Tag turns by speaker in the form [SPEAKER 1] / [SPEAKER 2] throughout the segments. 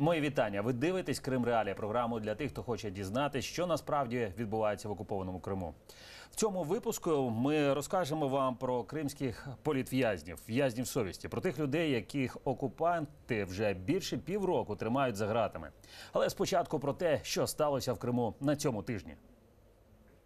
[SPEAKER 1] Мої вітання. Ви дивитесь Крим Реалія, програму для тих, хто хоче дізнатися, що насправді відбувається в окупованому Криму. В цьому випуску ми розкажемо вам про кримських політв'язнів, в'язнів совісті, про тих людей, яких окупанти вже більше півроку тримають за ґратами. Але спочатку про те, що сталося в Криму на цьому тижні.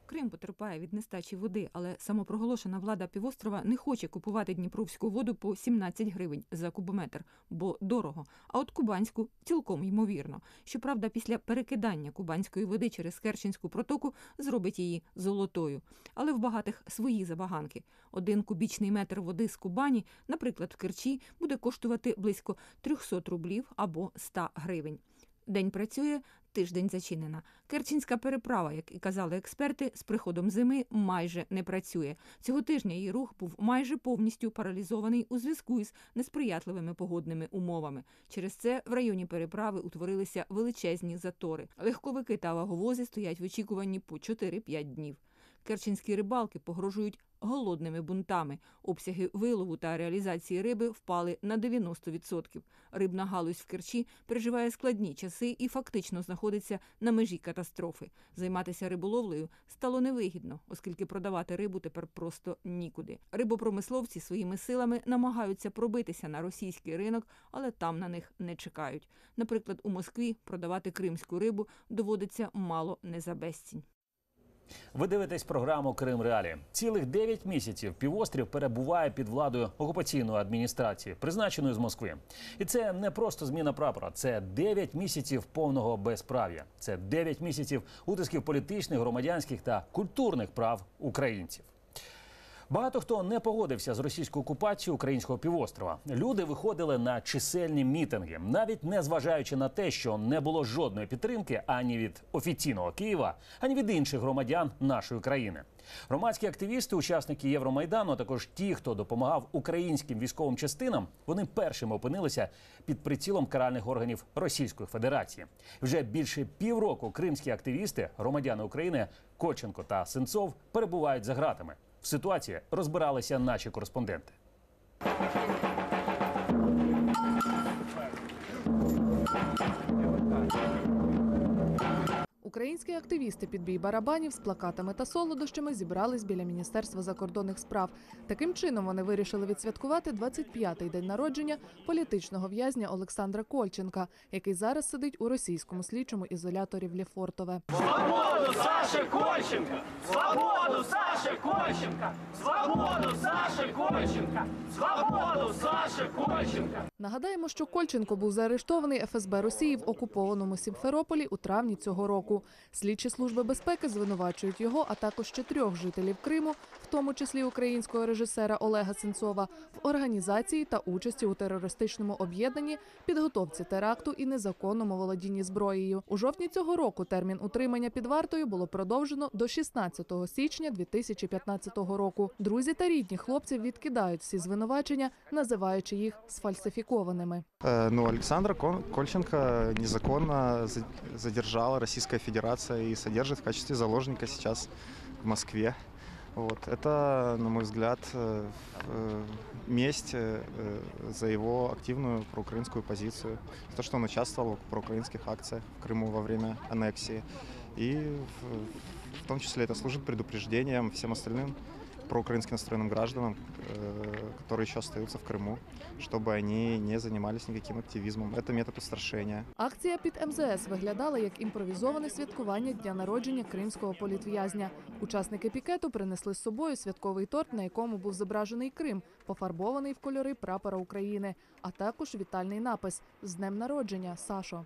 [SPEAKER 2] Крим потерпає від нестачі води, але самопроголошена влада півострова не хоче купувати дніпровську воду по 17 гривень за кубометр, бо дорого. А от кубанську цілком ймовірно. Щоправда, після перекидання кубанської води через Керченську протоку зробить її золотою. Але в багатих свої забаганки. Один кубічний метр води з Кубані, наприклад, в Керчі, буде коштувати близько 300 рублів або 100 гривень. День працює, тиждень зачинена. Керченська переправа, як і казали експерти, з приходом зими майже не працює. Цього тижня її рух був майже повністю паралізований у зв'язку із несприятливими погодними умовами. Через це в районі переправи утворилися величезні затори. Легковики та ваговози стоять в очікуванні по 4-5 днів. Керченські рибалки погрожують голодними бунтами. Обсяги вилову та реалізації риби впали на 90%. Рибна галузь в Керчі переживає складні часи і фактично знаходиться на межі катастрофи. Займатися риболовлею стало невигідно, оскільки продавати рибу тепер просто нікуди. Рибопромисловці своїми силами намагаються пробитися на російський ринок, але там на них не чекають. Наприклад, у Москві продавати кримську рибу доводиться мало не за безцінь.
[SPEAKER 1] Ви дивитесь програму Крим Реалі. Цілих 9 місяців півострів перебуває під владою окупаційної адміністрації, призначеної з Москви. І це не просто зміна прапора, це 9 місяців повного безправ'я. Це 9 місяців утисків політичних, громадянських та культурних прав українців. Багато хто не погодився з російською окупацією українського півострова. Люди виходили на чисельні мітинги, навіть не зважаючи на те, що не було жодної підтримки ані від офіційного Києва, ані від інших громадян нашої країни. Громадські активісти, учасники Євромайдану, а також ті, хто допомагав українським військовим частинам, вони першими опинилися під прицілом каральних органів Російської Федерації. Вже більше півроку кримські активісти, громадяни України Коченко та Сенцов перебувають за ґратами. В ситуації розбиралися наші кореспонденти.
[SPEAKER 3] Українські активісти під бій барабанів з плакатами та солодощами зібрались біля міністерства закордонних справ. Таким чином вони вирішили відсвяткувати 25-й день народження політичного в'язня Олександра Кольченка, який зараз сидить у російському слідчому ізоляторі в Лефортове.
[SPEAKER 4] Свободу Саши Кольченко! Свободу Саши Кольченко! Свободу Саши Кольченко! Свободу Саши Кольченко!
[SPEAKER 3] Нагадаємо, що Кольченко був заарештований ФСБ Росії в окупованому Сімферополі у травні цього року. Слідчі служби безпеки звинувачують його, а також ще трьох жителів Криму, в тому числі українського режисера Олега Сенцова, в організації та участі у терористичному об'єднанні, підготовці теракту і незаконному володінні зброєю. У жовтні цього року термін утримання під вартою було продовжено до 16 січня 2015 року. Друзі та рідні хлопців відкидають всі звинувачення, називаючи їх сфальсифікованими.
[SPEAKER 5] Э, Ну, Александра Кон- Кольченко незаконно за- задержала Российская Федерация и содержит в качестве заложника сейчас в Москве. Вот. Это, на мой взгляд, э, э, месть э, за его активную проукраинскую позицию, за то, что он участвовал в проукраинских акциях в Крыму во время аннексии. И в, в том числе это служит предупреждением всем остальным проукраински настроенным гражданам, э, которые еще остаются в Крыму, чтобы они не занимались никаким активизмом. Это метод устрашения.
[SPEAKER 3] Акція під МЗС виглядала як імпровізоване святкування дня народження кримського політв'язня. Учасники пікету принесли з собою святковий торт, на якому був зображений Крим, пофарбований в кольори прапора України, а також вітальний напис з днем народження Сашо.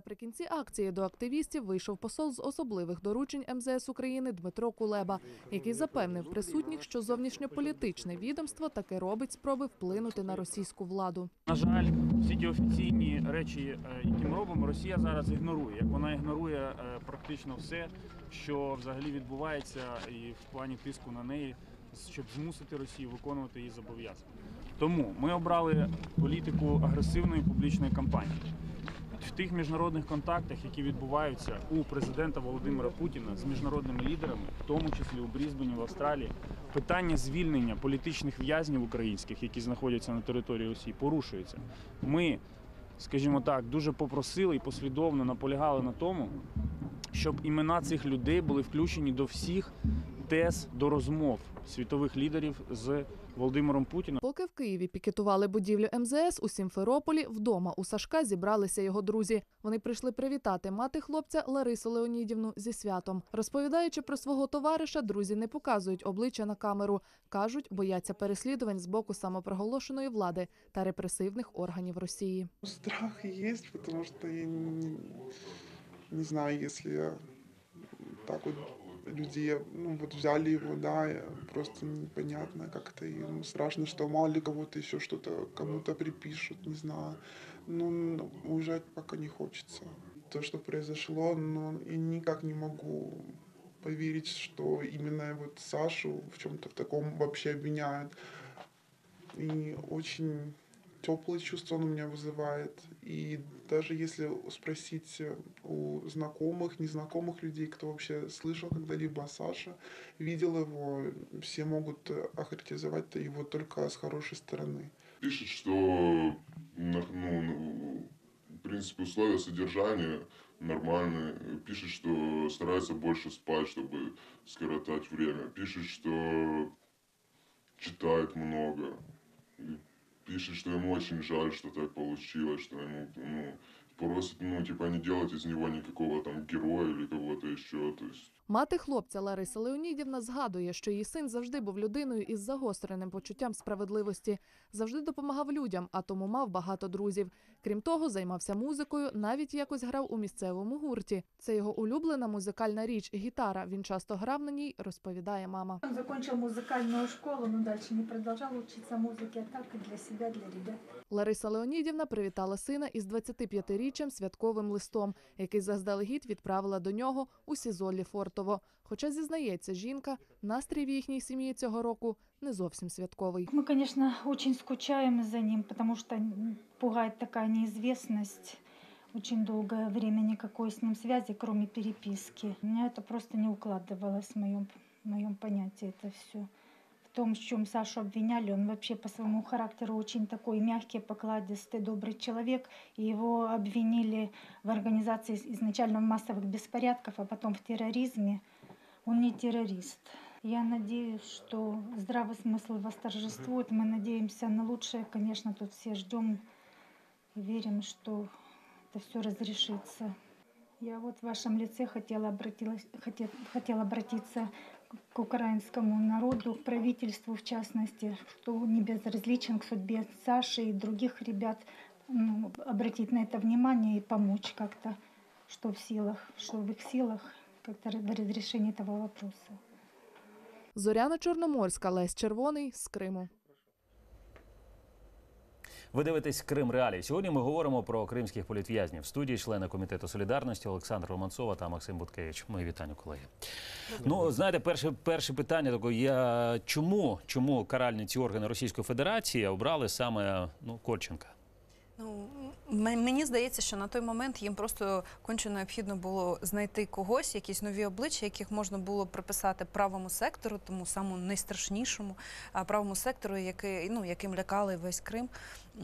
[SPEAKER 3] Наприкінці акції до активістів вийшов посол з особливих доручень МЗС України Дмитро Кулеба, який запевнив присутніх, що зовнішньополітичне відомство таки робить спроби вплинути на російську владу.
[SPEAKER 6] На жаль, всі ті офіційні речі, е, які ми робимо, Росія зараз ігнорує. Як вона ігнорує е, практично все, що взагалі відбувається, і в плані тиску на неї, щоб змусити Росію виконувати її зобов'язання. Тому ми обрали політику агресивної публічної кампанії. В тих міжнародних контактах, які відбуваються у президента Володимира Путіна з міжнародними лідерами, в тому числі у Брізбені в Австралії, питання звільнення політичних в'язнів українських, які знаходяться на території Росії, порушується. Ми, скажімо так, дуже попросили і послідовно наполягали на тому, щоб імена цих людей були включені до всіх тез до розмов світових лідерів з Володимиром Путіним.
[SPEAKER 3] Поки в Києві пікетували будівлю МЗС у Сімферополі, вдома у Сашка зібралися його друзі. Вони прийшли привітати мати хлопця Ларису Леонідівну зі святом. Розповідаючи про свого товариша, друзі не показують обличчя на камеру. кажуть, бояться переслідувань з боку самопроголошеної влади та репресивних органів Росії.
[SPEAKER 7] Страх есть, потому что я не, не знаю, если я так вот людей, ну вот взяли его, да, просто непонятно, как это, и, ну, страшно, что мало ли кого-то еще что-то кому-то припишут, не знаю. Ну, ну, уезжать пока не хочется. То, что произошло, ну, и никак не могу поверить, что именно вот Сашу в чем-то в таком вообще обвиняют. И очень теплые чувства он у меня вызывает. И даже если спросить у знакомых, незнакомых людей, кто вообще слышал когда-либо о видел его, все могут охарактеризовать его только с хорошей стороны.
[SPEAKER 8] Пишет, что ну, ну, в принципе условия содержания нормальные. Пишет, что старается больше спать, чтобы скоротать время. Пишет, что читает много. Пишет, что ему очень жаль, что так получилось, что ему ну, просит, ну, типа, не делать из него никакого там героя или кого-то еще. То есть
[SPEAKER 3] Мати хлопця Лариса Леонідівна згадує, що її син завжди був людиною із загостреним почуттям справедливості, завжди допомагав людям, а тому мав багато друзів. Крім того, займався музикою, навіть якось грав у місцевому гурті. Це його улюблена музикальна річ гітара. Він часто грав на ній, розповідає мама.
[SPEAKER 9] Он закончил музыкальную школу, но дальше не продолжал учиться музыке, а так и для себя, для ребят.
[SPEAKER 3] Лариса Леонідівна привітала сина із 25-річчям святковим листом, який заздалегідь відправила до нього у СІЗО Ліфортово. Хоча зізнається жінка, настрій в їхній сім'ї цього року не зовсім святковий.
[SPEAKER 9] Мы, конечно, очень скучаем за ним, потому что м, пугает такая неизвестность. Очень долгое время никакой с ним связи, кроме переписки. У меня это просто не укладывалось в моем, в моем понятии это все. В том, в чем Сашу обвиняли, он вообще по своему характеру очень такой мягкий, покладистый, добрый человек. И его обвинили в организации изначально массовых беспорядков, а потом в терроризме. Он не террорист. Я надеюсь, что здравый смысл восторжествует. Мы надеемся на лучшее. Конечно, тут все ждем и верим, что это все разрешится. Я вот в вашем лице хотела, обратилась, хоте- хотела обратиться к украинскому народу, к правительству в частности, что не безразличен к судьбе Саши и других ребят, ну, обратить на это внимание и помочь как-то, что в силах, что в их силах как-то в разрешении этого вопроса.
[SPEAKER 3] Зоряна Чорноморська, Лесь Червоний з Криму.
[SPEAKER 1] Ви дивитесь Крим Реалії. Сьогодні ми говоримо про кримських політв'язнів. В студії члени комітету солідарності Олександр Романцова та Максим Буткевич. Мої вітання, колеги. Ну знаєте, перше, перше питання таке: я чому, чому каральні ці органи Російської Федерації обрали саме ну Кольченка?
[SPEAKER 10] Ну, мені здається, що на той момент їм просто конче необхідно було знайти когось, якісь нові обличчя, яких можна було приписати правому сектору, тому самому найстрашнішому правому сектору, який, ну, яким лякали весь Крим.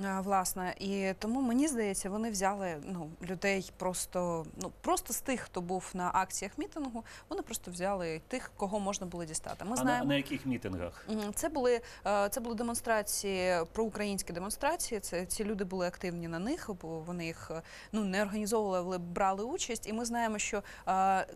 [SPEAKER 10] А, Власне, і тому мені здається, вони взяли ну, людей просто, ну, просто з тих, хто був на акціях мітингу, вони просто взяли тих, кого можна було дістати. Ми
[SPEAKER 1] а
[SPEAKER 10] знаємо.
[SPEAKER 1] на, на яких мітингах?
[SPEAKER 10] Це були, е, це були демонстрації, проукраїнські демонстрації. Це ці люди були активні на них, бо вони їх е, ну не організовували, але брали участь. І ми знаємо, що е,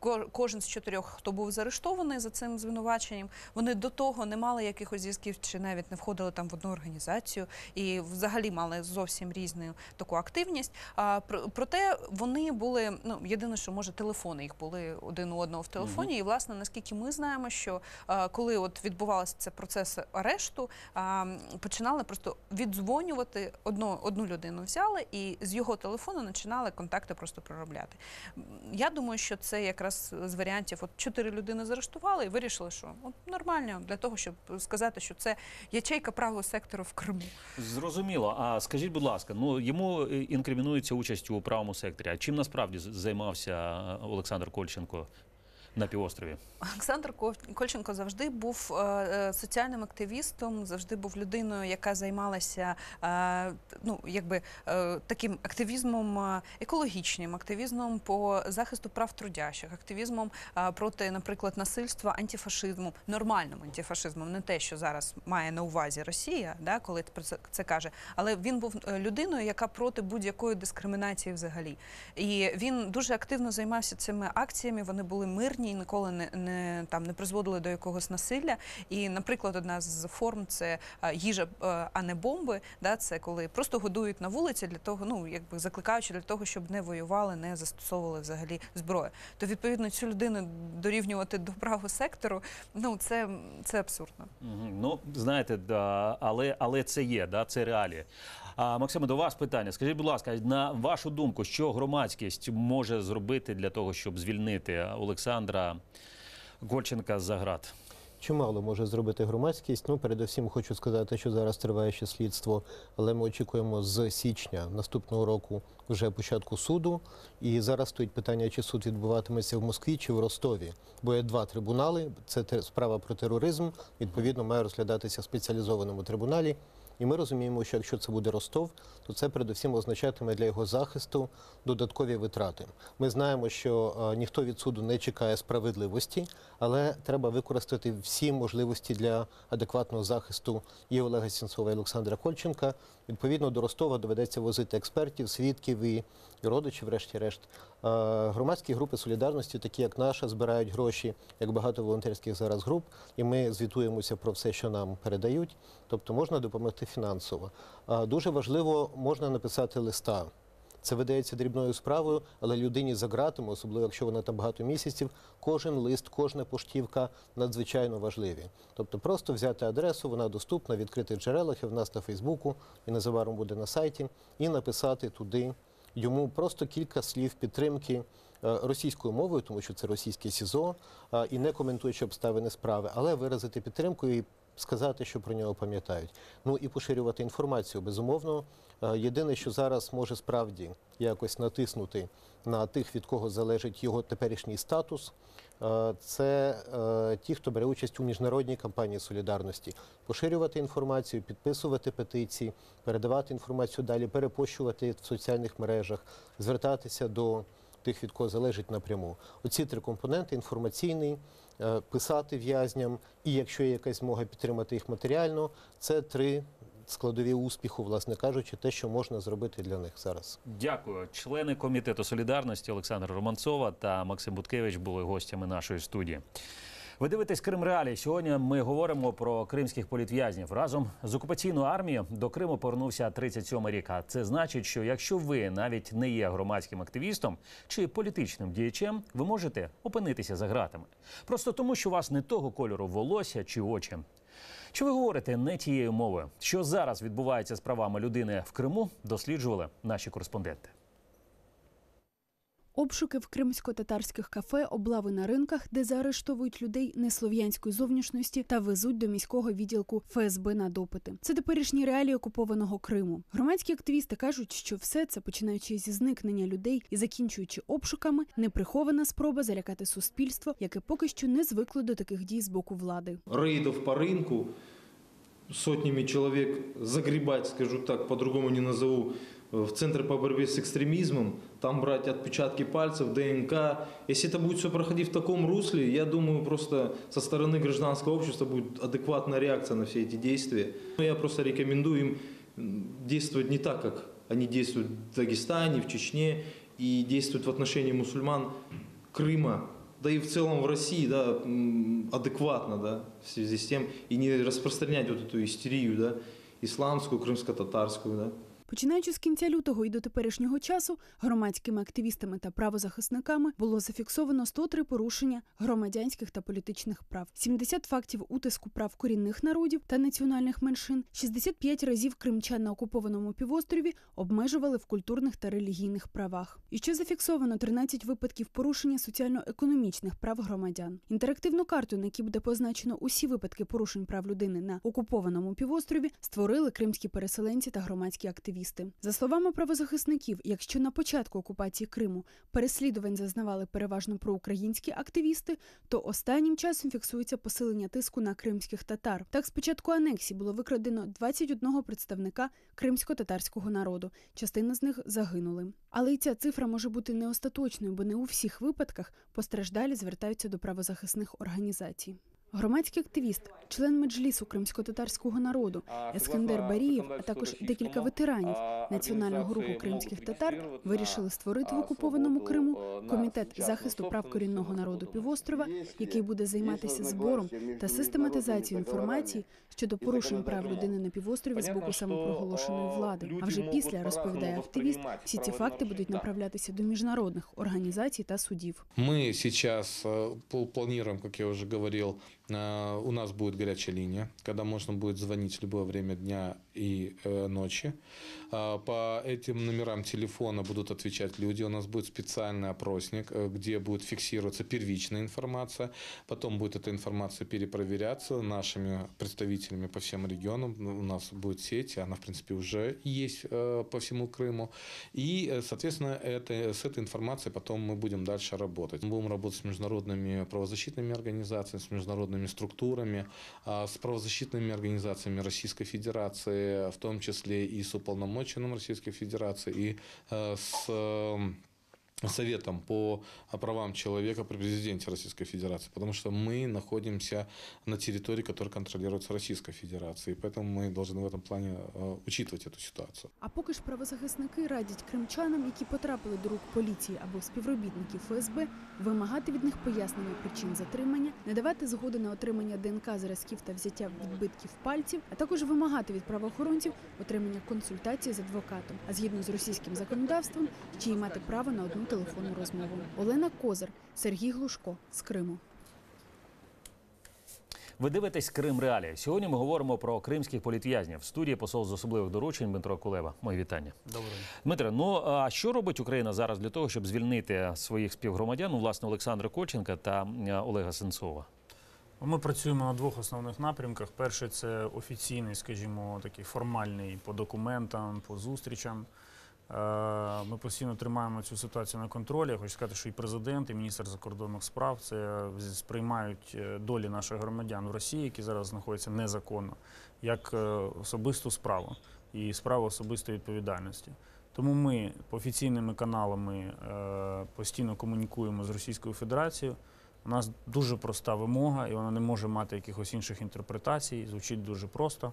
[SPEAKER 10] ко- кожен з чотирьох, хто був заарештований за цим звинуваченням, вони до того не мали якихось зв'язків, чи навіть не входили там в одну організацію, і взагалі мали зовсім різну таку активність. А про- проте вони були ну єдине, що може телефони їх були один у одного в телефоні. І власне наскільки ми знаємо, що коли от відбувався цей процес арешту, починали просто віддзвонювати одну, одну людину взяли і з його телефону починали контакти просто проробляти. Я думаю, що це якраз з варіантів. От чотири людини заарештували і вирішили, що от нормально для того, щоб сказати, що це ячейка правого сектору в Криму.
[SPEAKER 1] Зрозуміло. А скажіть, будь ласка, ну йому е, інкримінується участь у правому секторі. А чим насправді займався е, Олександр Кольченко на півострові?
[SPEAKER 10] Олександр Кольченко завжди був е, е, соціальним активістом, завжди був людиною, яка займалася е, ну, якби, таким активізмом екологічним, активізмом по захисту прав трудящих, активізмом проти, наприклад, насильства, антифашизму, нормальним антифашизмом, не те, що зараз має на увазі Росія, да, коли це, каже. Але він був людиною, яка проти будь-якої дискримінації взагалі. І він дуже активно займався цими акціями. Вони були мирні і ніколи не, не там не призводили до якогось насилля. І, наприклад, одна з форм це е, їжа, е, а не бомби. Да, це коли просто годують на вулиці для того, ну якби закликаючи для того, щоб не воювали, не застосовували взагалі зброю. То відповідно цю людину дорівнювати до правого сектору. Ну це, це абсурдно.
[SPEAKER 1] Ну, знаєте, да, але, але це є, да, це реалії. А, Максиме, до вас питання. Скажіть, будь ласка, на вашу думку, що громадськість може зробити для того, щоб звільнити Олександра Кольченка з град?
[SPEAKER 11] Чимало може зробити громадськість. Ну, передусім хочу сказати, що зараз триває ще слідство, але ми очікуємо з січня наступного року вже початку суду. І зараз стоїть питання, чи суд відбуватиметься в Москві чи в Ростові. Бо є два трибунали. Це справа про тероризм. Відповідно, має розглядатися в спеціалізованому трибуналі. І ми розуміємо, що якщо це буде Ростов, то це передусім означатиме для його захисту додаткові витрати. Ми знаємо, що е, ніхто від суду не чекає справедливості, але треба використати всі можливості для адекватного захисту і Олега Сінцова, і Олександра Кольченка. Відповідно, до Ростова доведеться возити експертів, свідків і, родичів, врешті-решт. Е, Громадські групи солідарності, такі як наша, збирають гроші, як багато волонтерських зараз груп, і ми звітуємося про все, що нам передають. Тобто можна допомогти фінансово. Дуже важливо, можна написати листа. Це видається дрібною справою, але людині за ґратами, особливо якщо вона там багато місяців, кожен лист, кожна поштівка надзвичайно важливі. Тобто просто взяти адресу, вона доступна в джерелах і в нас на Фейсбуку, і незабаром буде на сайті, і написати туди йому просто кілька слів підтримки е, російською мовою, тому що це російське СІЗО, і не коментуючи обставини справи, але виразити підтримку і сказати, що про нього пам'ятають. Ну і поширювати інформацію. Безумовно, Е, єдине, що зараз може справді якось натиснути на тих, від кого залежить його теперішній статус. е, Це е, ті, хто бере участь у міжнародній кампанії солідарності, поширювати інформацію, підписувати петиції, передавати інформацію далі, перепощувати в соціальних мережах, звертатися до тих, від кого залежить напряму. Оці три компоненти: інформаційний, е, писати в'язням, і якщо є якась змога підтримати їх матеріально, це три складові успіху, власне кажучи, те, що можна зробити для них зараз.
[SPEAKER 1] Дякую. Члени комітету солідарності Олександр Романцова та Максим Буткевич були гостями нашої студії. Ви дивитесь Крим Реалії. Сьогодні ми говоримо про кримських політв'язнів. Разом з окупаційною армією до Криму повернувся 37 рік. А це значить, що якщо ви навіть не є громадським активістом чи політичним діячем, ви можете опинитися за ґратами. Просто тому, що у вас не того кольору волосся чи очі. Чи ви говорите не тією мовою? Що зараз відбувається з правами людини в Криму? Досліджували наші кореспонденти.
[SPEAKER 12] Обшуки в кримсько-татарських кафе, облави на ринках, де заарештовують людей неслов'янської зовнішності та везуть до міського відділку ФСБ на допити. Це теперішні реалії окупованого Криму. Громадські активісти кажуть, що все це, починаючи зі зникнення людей і закінчуючи обшуками, неприхована спроба залякати суспільство, яке поки що не звикло до таких дій з боку влади.
[SPEAKER 13] рейдов по рынку, сотнями человек загребать, скажу так, по-другому не назову, в Центр по борьбе с экстремизмом, там брать отпечатки пальцев, ДНК. Если это будет все проходить в таком русле, я думаю, просто со стороны гражданского общества будет адекватная реакция на все эти действия. Но я просто рекомендую им действовать не так, как они действуют в Дагестане, в Чечне, и действуют в отношении мусульман Крыма, да и в целом в России, да, адекватно, да, в связи с тем, и не распространять вот эту истерию, да, исламскую, крымско-татарскую, да.
[SPEAKER 12] Починаючи з кінця лютого і до теперішнього часу, громадськими активістами та правозахисниками було зафіксовано 103 порушення громадянських та політичних прав, 70 фактів утиску прав корінних народів та національних меншин, 65 разів кримчан на окупованому півострові обмежували в культурних та релігійних правах. І ще зафіксовано 13 випадків порушення соціально-економічних прав громадян. Інтерактивну карту, на якій буде позначено усі випадки порушень прав людини на окупованому півострові, створили кримські переселенці та громадські активісти. За словами правозахисників, якщо на початку окупації Криму переслідувань зазнавали переважно проукраїнські активісти, то останнім часом фіксується посилення тиску на кримських татар. Так, з початку анексії було викрадено 21 представника кримсько-татарського народу. Частина з них загинули. Але й ця цифра може бути не остаточною, бо не у всіх випадках постраждалі звертаються до правозахисних організацій. Громадський активіст, член меджлісу кримсько-татарського народу Ескендер Барієв, а також декілька ветеранів національного руху кримських татар вирішили створити в окупованому Криму комітет захисту прав корінного народу півострова, який буде займатися збором та систематизацією інформації щодо порушень прав людини на півострові з боку самопроголошеної влади. А вже після розповідає активіст, всі ці факти будуть направлятися до міжнародних організацій та судів.
[SPEAKER 14] Мы сейчас э, пл- планируем, как я уже говорил, э, у нас будет горячая линия, когда можно будет звонить в любое время дня и э, ночи. А, По этим номерам телефона будут отвечать люди. У нас будет специальный опросник, э, где будет фиксироваться первичная информация. Потом будет эта информация перепроверяться нашими представителями по всем регионам. Ну, У нас будет сеть, она, в принципе, уже есть э, по всему Крыму. И, э, соответственно, это, с этой информацией потом мы будем дальше работать. Мы будем работать с международными правозащитными организациями, с международными структурами, а, с правозащитными организациями Российской Федерации, в том числе и с уполномоченным Российской Федерации, и э, с э, Советом по правам человека при президенте Российской Федерации, потому что мы находимся на территории, которая контролируется Российской Федерацией, поэтому мы должны в этом плане э, учитывать эту ситуацию.
[SPEAKER 12] А поки ж правозахисники радять кримчанам, які потрапили до рук поліції або співробітників ФСБ, вимагати від них пояснення причин затримання, не давати згоди на отримання ДНК зразків та взяття відбитків пальців, а також вимагати від правоохоронців отримання консультації з адвокатом, а згідно з російським законодавством, ще й мати право на одну телефонну розмову. Олена Козир, Сергій Глушко з Криму.
[SPEAKER 1] Ви дивитесь Крим Реалії. Сьогодні ми говоримо про кримських політв'язнів. В студії посол з особливих доручень Дмитро Кулеба. Мої вітання.
[SPEAKER 6] Добре.
[SPEAKER 1] Дмитре, ну а що робить Україна зараз для того, щоб звільнити своїх співгромадян, ну, власне, Олександра Кольченка та Олега Сенцова?
[SPEAKER 6] Ми працюємо на двох основних напрямках. Перший це офіційний, скажімо, такий формальний по документам, по зустрічам. Е, Ми постійно тримаємо цю ситуацію на контролі. Я хочу сказати, що і президент, і міністр закордонних справ це сприймають е, долі наших громадян в Росії, які зараз знаходяться незаконно, як е, особисту справу і справу особистої відповідальності. Тому ми офіційними каналами постійно комунікуємо з Російською Федерацією. У нас дуже проста вимога, і вона не може мати якихось інших інтерпретацій. Звучить дуже просто.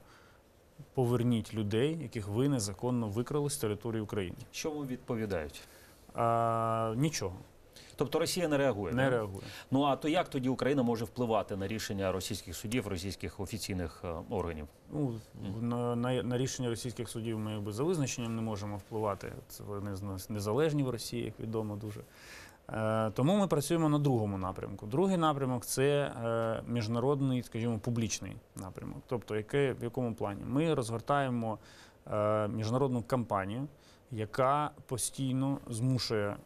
[SPEAKER 6] Поверніть людей, яких ви незаконно викрали з території України.
[SPEAKER 1] Що вам відповідають?
[SPEAKER 6] А, нічого.
[SPEAKER 1] Тобто Росія не реагує?
[SPEAKER 6] Не реагує.
[SPEAKER 1] Ну а то як тоді Україна може впливати на рішення російських судів, російських офіційних е, органів?
[SPEAKER 6] Ну, на, на, на рішення російських судів ми якби за визначенням не можемо впливати. Це вони з нас незалежні в Росії, як відомо дуже. Е, тому ми працюємо на другому напрямку. Другий напрямок це е, міжнародний, скажімо, публічний напрямок. Тобто, яке, в якому плані? Ми розгортаємо е, міжнародну кампанію, яка постійно змушує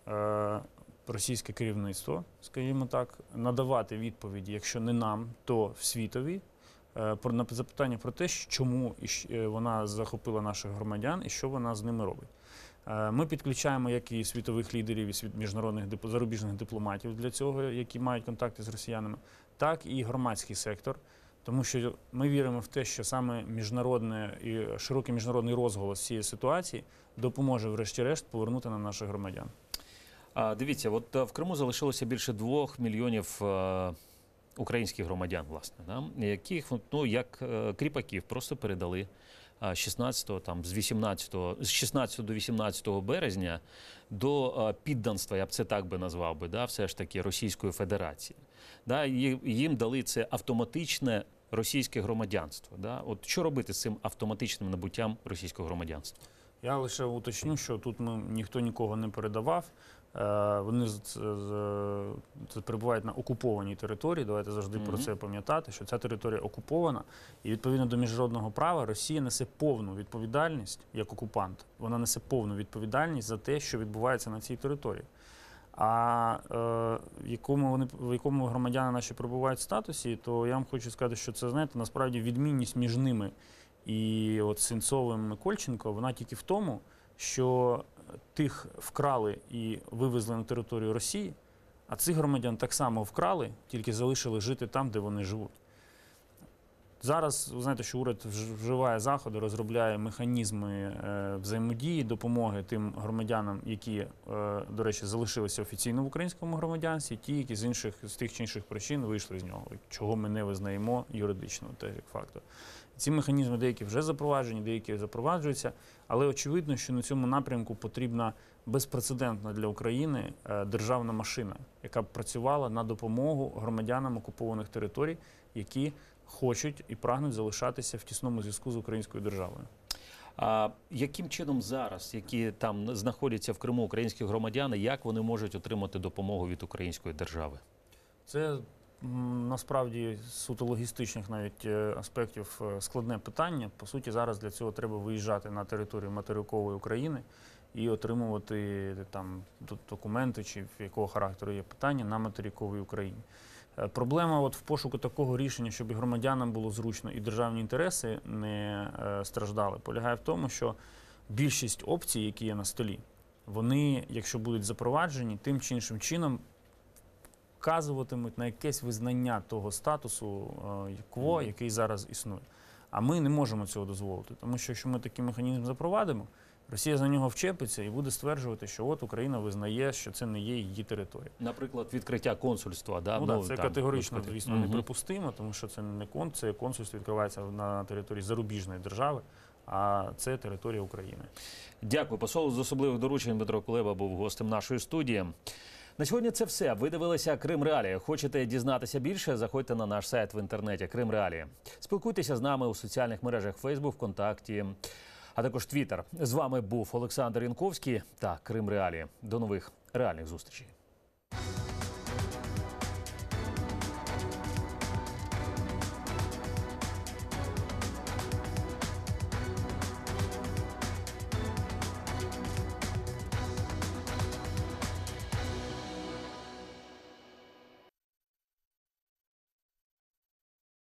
[SPEAKER 6] російське керівництво, скажімо так, надавати відповіді, якщо не нам, то в світові. Про на запитання про те, чому вона захопила наших громадян і що вона з ними робить. Е, Ми підключаємо як і світових лідерів, і міжнародних зарубіжних дипломатів для цього, які мають контакти з росіянами, так і громадський сектор. Тому що ми віримо в те, що саме міжнародне і широкий міжнародний розголос цієї ситуації допоможе, врешті-решт, повернути нам наших громадян.
[SPEAKER 1] А, дивіться, от е, в Криму залишилося більше двох мільйонів е, українських громадян, власне, да? яких ну, як кріпаків просто передали 16 там, з 18, з 16 до 18 березня до е, підданства, я б це так би назвав би, да? все ж таки Російської Федерації. Да? Їм дали це автоматичне російське громадянство. Да? От що робити з цим автоматичним набуттям російського громадянства?
[SPEAKER 6] Я лише уточню, що тут ми, ніхто нікого не передавав. Е, Вони перебувають на окупованій території. Давайте завжди про це пам'ятати, що ця територія окупована, і відповідно до міжнародного права Росія несе повну відповідальність як окупант. Вона несе повну відповідальність за те, що відбувається на цій території. А е, в якому вони в якому громадяни наші перебувають в статусі, то я вам хочу сказати, що це знаєте, насправді відмінність між ними і от Сенцовим і Кольченко, вона тільки в тому, що тих вкрали і вивезли на територію Росії, а цих громадян так само вкрали, тільки залишили жити там, де вони живуть. Зараз ви знаєте, що уряд вживає заходи, розробляє механізми е, взаємодії, допомоги тим громадянам, які, е, до речі, залишилися офіційно в українському громадянстві, ті, які з інших з тих чи інших причин вийшли з нього, чого ми не визнаємо юридично, те як фактор. Ці механізми деякі вже запроваджені, деякі запроваджуються, але очевидно, що на цьому напрямку потрібна безпрецедентна для України е, державна машина, яка б працювала на допомогу громадянам окупованих територій, які хочуть і прагнуть залишатися в тісному зв'язку з українською державою.
[SPEAKER 1] А яким чином зараз, які там знаходяться в Криму українські громадяни, як вони можуть отримати допомогу від української держави?
[SPEAKER 6] Це насправді суто логістичних навіть е, аспектів е, складне питання. По суті, зараз для цього треба виїжджати на територію материкової України і отримувати там документи чи в якого характеру є питання на материковій Україні. Е, Проблема от в пошуку такого рішення, щоб і громадянам було зручно і державні інтереси не е, страждали, полягає в тому, що більшість опцій, які є на столі, вони, якщо будуть запроваджені, тим чи іншим чином вказуватимуть на якесь визнання того статусу е, кво, який зараз існує. А ми не можемо цього дозволити, тому що якщо ми такий механізм запровадимо, Росія за нього вчепиться і буде стверджувати, що от Україна визнає, що це не є її територія.
[SPEAKER 1] Наприклад, відкриття консульства. Да?
[SPEAKER 6] Ну, да, це
[SPEAKER 1] там,
[SPEAKER 6] категорично,
[SPEAKER 1] відкриття.
[SPEAKER 6] звісно, неприпустимо, тому що це не кон, це консульство відкривається на території зарубіжної держави, а це територія України.
[SPEAKER 1] Дякую. Посол з особливих доручень Дмитро Кулеба був гостем нашої студії. На сьогодні це все. Ви дивилися Крим Реалії. Хочете дізнатися більше? Заходьте на наш сайт в інтернеті Крим Реалії. Спілкуйтеся з нами у соціальних мережах Facebook, ВКонтакті, а також Твіттер. З вами був Олександр Янковський та Крим Реалії. До нових реальних зустрічей.